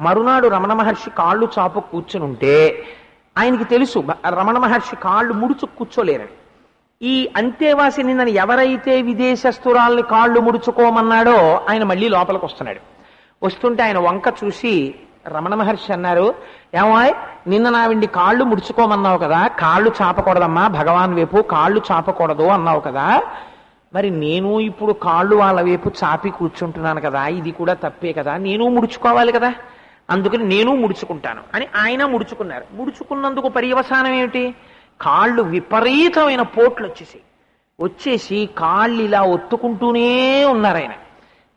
మరునాడు రమణ మహర్షి కాళ్ళు చాపు కూర్చుని ఉంటే ఆయనకి తెలుసు రమణ మహర్షి కాళ్ళు ముడుచు కూర్చోలేరని. ఈ అంతేవాసిని నన్ను ఎవరైతే విదేశస్తురాల్ని కాళ్ళు ముడుచుకోమన్నాడో ఆయన మళ్ళీ లోపలికి వస్తున్నాడు. వస్తుంటే ఆయన వంక చూసి రమణ మహర్షి అన్నారు ఏమాయ్ నిన్న నావిండి కాళ్ళు ముడుచుకోమన్నావు కదా కాళ్ళు చాపకూడదమ్మా భగవాన్ వైపు కాళ్ళు చాపకూడదు అన్నావు కదా. మరి నేను ఇప్పుడు కాళ్ళు వాళ్ళ వైపు చాపి కూర్చుంటున్నాను కదా ఇది కూడా తప్పే కదా నేను ముడుచుకోవాలి కదా. అందుకని నేను ముడుచుకుంటాను అని ఆయన ముడుచుకున్నారు. ముడుచుకున్నందుకు పర్యవసానం ఏమిటి? కాళ్ళు విపరీతమైన పోట్లు వచ్చేసి వచ్చేసి కాళ్ళు ఇలా ఒత్తుకుంటూనే ఉన్నారు ఆయన.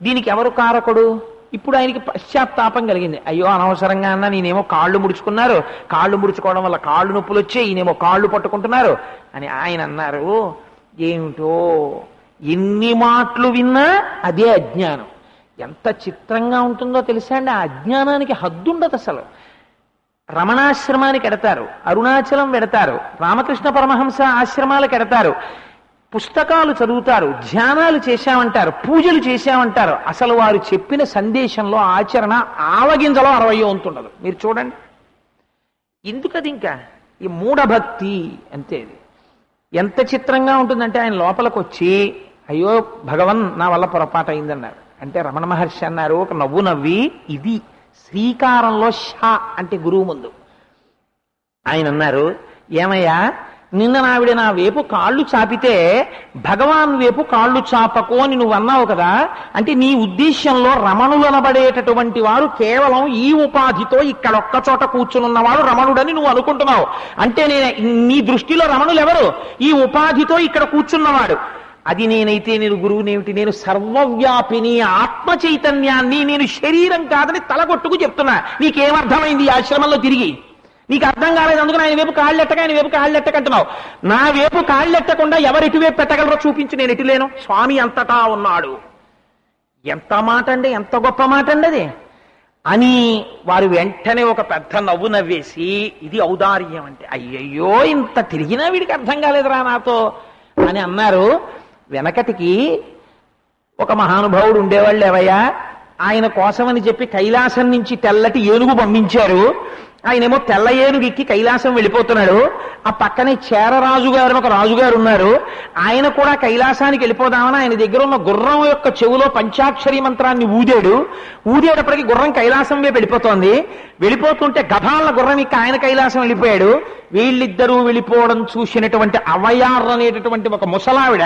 దీనికి ఎవరు కారకుడు? ఇప్పుడు ఆయనకి పశ్చాత్తాపం కలిగింది. అయ్యో అనవసరంగా అన్న నేనేమో కాళ్ళు ముడుచుకున్నారు. కాళ్ళు ముడుచుకోవడం వల్ల కాళ్ళు నొప్పులు వచ్చాయి. ఈయనేమో కాళ్ళు పట్టుకుంటున్నారు అని ఆయన అన్నారు. ఏమిటో? ఎన్ని మాటలు విన్నా అదే అజ్ఞానం. ఎంత చిత్రంగా ఉంటుందో తెలుసా అండి? ఆ అజ్ఞానానికి హద్దుండదు అసలు. రమణాశ్రమానికి ఎడతారు అరుణాచలం వెడతారు రామకృష్ణ పరమహంస ఆశ్రమాలకు ఎడతారు పుస్తకాలు చదువుతారు ధ్యానాలు చేశామంటారు పూజలు చేశామంటారు. అసలు వారు చెప్పిన సందేశంలో ఆచరణ ఆవగింజలో అరవై ఉంటుండదు. మీరు చూడండి. ఎందుకది ఇంకా ఈ మూఢభక్తి అంతే ఇది. ఎంత చిత్రంగా ఉంటుందంటే ఆయన లోపలికి వచ్చి అయ్యో భగవన్ నా వల్ల పొరపాటు అయిందన్నారు అంటే రమణ మహర్షి అన్నారు ఒక నవ్వు నవ్వి ఇది శ్రీకారంలో షా అంటే గురువు ముందు. ఆయన అన్నారు ఏమయ్యా నిన్న నావిడ నా వేపు కాళ్ళు చాపితే భగవాన్ వేపు కాళ్ళు చాపకు అని నువ్వు అన్నావు కదా అంటే నీ ఉద్దేశ్యంలో రమణులనబడేటటువంటి వారు కేవలం ఈ ఉపాధితో ఇక్కడ ఒక్క చోట కూర్చునున్నవాడు రమణుడని నువ్వు అనుకుంటున్నావు. అంటే నేను నీ దృష్టిలో రమణులు ఎవరు ఈ ఉపాధితో ఇక్కడ కూర్చున్నవాడు. అది నేనైతే నేను గురువునేమిటి నేను సర్వవ్యాపిని ఆత్మ చైతన్యాన్ని నేను శరీరం కాదని తలగొట్టుకు చెప్తున్నా. నీకేమర్థమైంది ఈ ఆశ్రమంలో తిరిగి? నీకు అర్థం కాలేదు అందుకని ఆయన వైపు కాళ్ళెట్టక ఆయన వైపు కాళ్ళెట్టకంటున్నావు నా వైపు కాళ్ళెట్టకుండా ఎవరు ఎటువైపు పెట్టగలరో చూపించి నేను ఎటులేను స్వామి అంతటా ఉన్నాడు. ఎంత మాట అండి? ఎంత గొప్ప మాట అండి అది? అని వారు వెంటనే ఒక పెద్ద నవ్వు నవ్వేసి ఇది ఔదార్యం అంటే అయ్యయ్యో ఇంత తిరిగినా వీడికి అర్థం కాలేదురా నాతో అని అన్నారు. వెనకటికి ఒక మహానుభావుడు ఉండేవాళ్ళు ఏవయ్యా ఆయన కోసమని చెప్పి కైలాసం నుంచి తెల్లటి ఏనుగు పంపించారు. ఆయనేమో తెల్ల ఏనుగు ఎక్కి కైలాసం వెళ్ళిపోతున్నాడు. ఆ పక్కనే చేరరాజు గారు ఒక రాజుగారు ఉన్నారు. ఆయన కూడా కైలాసానికి వెళ్ళిపోదామని ఆయన దగ్గర ఉన్న గుర్రం యొక్క చెవులో పంచాక్షరి మంత్రాన్ని ఊదాడు. ఊదేటప్పటికి గుర్రం కైలాసం వైపు వెళ్ళిపోతోంది. వెళ్ళిపోతుంటే గభాల గుర్రం ఇక ఆయన కైలాసం వెళ్ళిపోయాడు. వీళ్ళిద్దరూ వెళ్ళిపోవడం చూసినటువంటి అవయార్ అనేటటువంటి ఒక ముసలావిడ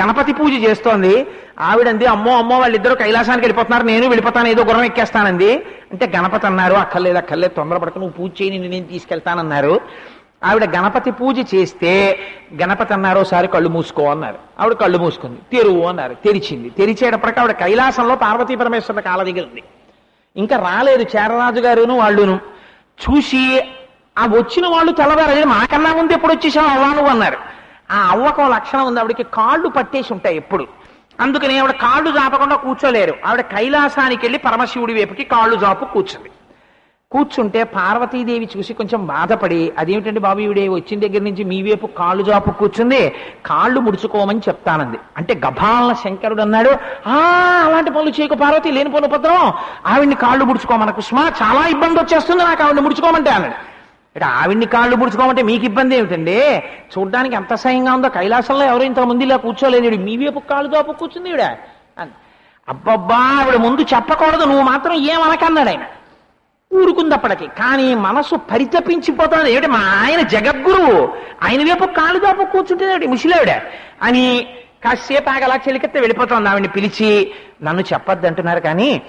గణపతి పూజ చేస్తోంది. ఆవిడంది అమ్మో అమ్మో వాళ్ళిద్దరూ కైలాసానికి వెళ్ళిపోతున్నారు. నేను వెళ్ళిపోతాను ఏదో గుర్రం ఎక్కేస్తానంది. అంటే గణపతి అన్నారు అక్కర్లేదు అక్కర్లేదు తొందరపడక నువ్వు పూజ చేయి నిన్ను నేను తీసుకెళ్తానన్నారు. ఆవిడ గణపతి పూజ చేస్తే గణపతి అన్నారు ఒకసారి కళ్ళు మూసుకో అన్నారు. ఆవిడ కళ్ళు మూసుకుంది. తెరువు అన్నారు. తెరిచింది. తెరిచేటప్పటికి ఆవిడ కైలాసంలో పార్వతీ పరమేశ్వరుల కాల దగ్గర ఉంది. ఇంకా రాలేదు చేరరాజు గారును వాళ్ళును. చూసి ఆ వచ్చిన వాళ్ళు తెల్లవారు మాకన్నా ముందు ఎప్పుడు వచ్చేసావు? అవ్వా నువ్వు అన్నారు. ఆ అవ్వకం లక్షణం ఉంది ఆవిడకి కాళ్ళు పట్టేసి ఉంటాయి ఎప్పుడు. అందుకని ఆవిడ కాళ్ళు జాపకుండా కూర్చోలేరు. ఆవిడ కైలాసానికి వెళ్ళి పరమశివుడి వైపుకి కాళ్ళు జాపు కూర్చుంది. కూర్చుంటే పార్వతీదేవి చూసి కొంచెం బాధపడి అదేమిటండి బాబు ఈవిడే వచ్చిన దగ్గర నుంచి మీ వైపు కాళ్ళు జాపు కూర్చుంది? కాళ్ళు ముడుచుకోమని చెప్తానంది. అంటే గభాలన శంకరుడు అన్నాడు ఆ అలాంటి పనులు చేయకు పార్వతి లేని పనులు ఉపద్రవం. ఆవిడ్ని కాళ్ళు ముడుచుకోమన కుష్మా చాలా ఇబ్బంది వచ్చేస్తుంది నాకు ఆవిడ్ని ముడుచుకోమంటే అన్నాడు. అంటే ఆవిడ్ని కాళ్ళు ముడుచుకోమంటే మీకు ఇబ్బంది ఏమిటండి? చూడ్డానికి ఎంత సహ్యంగా ఉందో కైలాసంలో ఎవరు ఇంత ముందు ఇలా కూర్చోలేదు మీ వైపు కాళ్ళు దోప కూర్చుంది ఈవిడ అబ్బబ్బా ఆవిడ ముందు చెప్పకూడదు. నువ్వు మాత్రం ఏమనకన్నాడు ఆయన. ఊరుకుంది అప్పటికి కానీ మనసు పరితపించిపోతుంది ఏమిటి? మా ఆయన జగద్గురువు. ఆయన వైపు కాళ్ళు దాపు కూర్చుంటే ముసిలేవిడ. అని కాసేపు ఆగలా చెలికెత్తే వెళ్ళిపోతుంది ఆవిడని పిలిచి నన్ను చెప్పొద్దంటున్నారు కానీ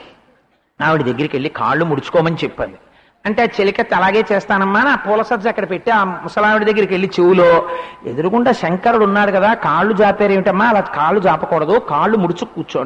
ఆవిడ దగ్గరికి వెళ్ళి కాళ్ళు ముడుచుకోమని చెప్పింది. అంటే ఆ చెలికత్తి అలాగే చేస్తానమ్మా నా పూల సజ్జ అక్కడ పెట్టి ఆ ముసలావిడి దగ్గరికి వెళ్ళి చెవులో ఎదురుగుండా శంకరుడు ఉన్నాడు కదా కాళ్ళు జాపారు ఏమిటమ్మా? అలా కాళ్ళు జాపకూడదు కాళ్ళు ముడుచు కూర్చోండి.